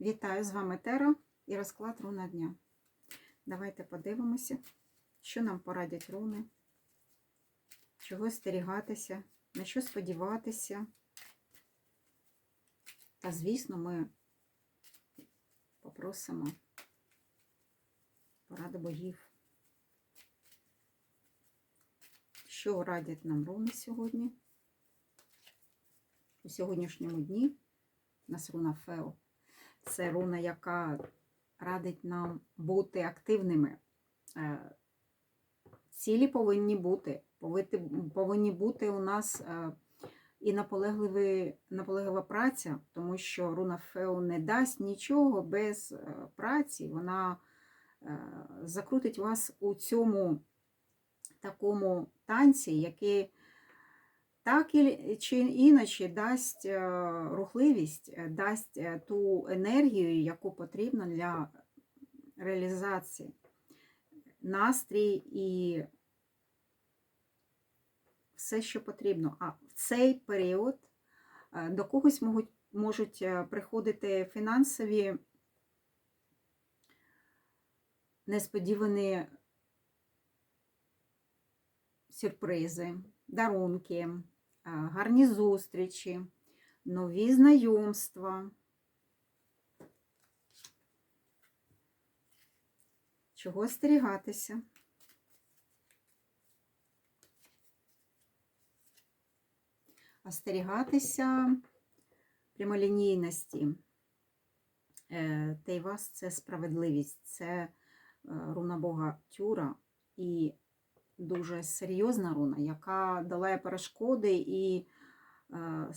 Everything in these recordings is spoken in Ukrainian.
Вітаю з вами Тера і розклад руна дня. Давайте подивимося, що нам порадять руни, чого стерігатися, на що сподіватися. Та, звісно, ми попросимо поради богів. Що радять нам руни сьогодні? У сьогоднішньому дні нас руна Фео. Це руна, яка радить нам бути активними. Е, Цілі повинні бути. Повинні бути у нас е, і наполеглива праця, тому що руна Фео не дасть нічого без е, праці. Вона закрутить вас у цьому такому танці, який так чи іначе дасть е, рухливість, е, дасть е, ту енергію, яку потрібно для реалізації, настрій і все, що потрібно. А в цей період до когось можуть, можуть приходити фінансові несподівані сюрпризи, дарунки, гарні зустрічі, нові знайомства. Чого остерігатися? Остерігатися прямолінійності. Е, Тейвас це справедливість, це е, руна Бога Тюра і дуже серйозна руна, яка долає перешкоди і е,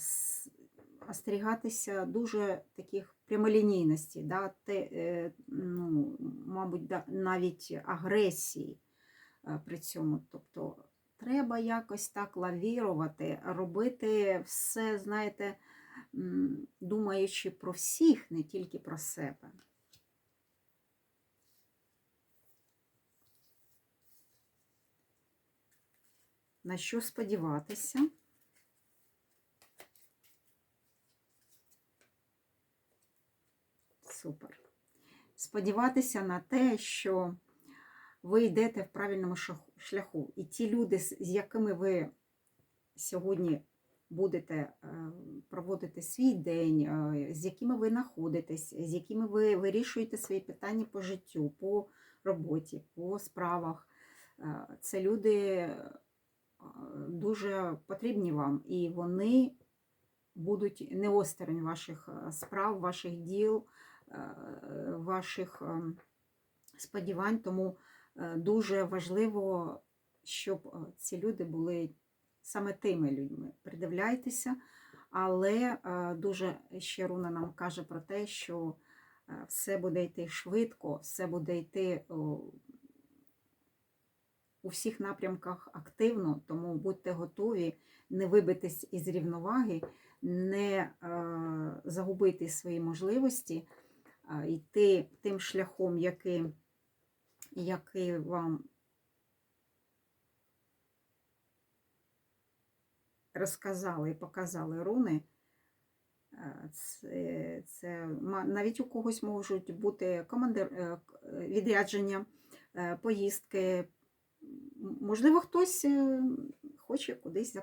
остерігатися дуже таких прямолінійності, да, те, е, ну, мабуть, навіть агресії е, при цьому. Тобто треба якось так лавірувати, робити все, знаєте, думаючи про всіх, не тільки про себе. На що сподіватися? Супер. Сподіватися на те, що ви йдете в правильному шляху. І ті люди, з якими ви сьогодні будете е, проводити свій день, е, з якими ви знаходитесь, з якими ви вирішуєте свої питання по життю, по роботі, по справах. Е, Це люди дуже потрібні вам, і вони будуть не осторонь ваших е, справ, ваших діл, е, ваших ем, сподівань. Тому е, дуже важливо, щоб е, ці люди були саме тими людьми. Придивляйтеся, але е, дуже ще руна нам каже про те, що е, все буде йти швидко, все буде йти у всіх напрямках активно, тому будьте готові не вибитись із рівноваги, не е, загубити свої можливості, а йти тим шляхом, який, який вам розказали і показали руни. Е, Це, це навіть у когось можуть бути командир, е, е, відрядження, е, поїздки. Можливо, хтось е, хоче кудись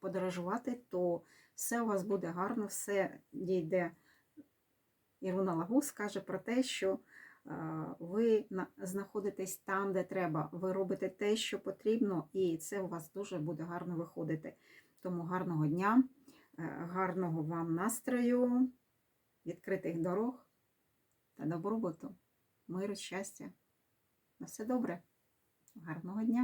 подорожувати, то все у вас буде гарно, все дійде. Іруна Лагус каже про те, що ви знаходитесь там, де треба. Ви робите те, що потрібно, і це у вас дуже буде гарно виходити. Тому гарного дня, е, гарного вам настрою, відкритих дорог та добробуту, миру, щастя. На все добре. Гарного дня!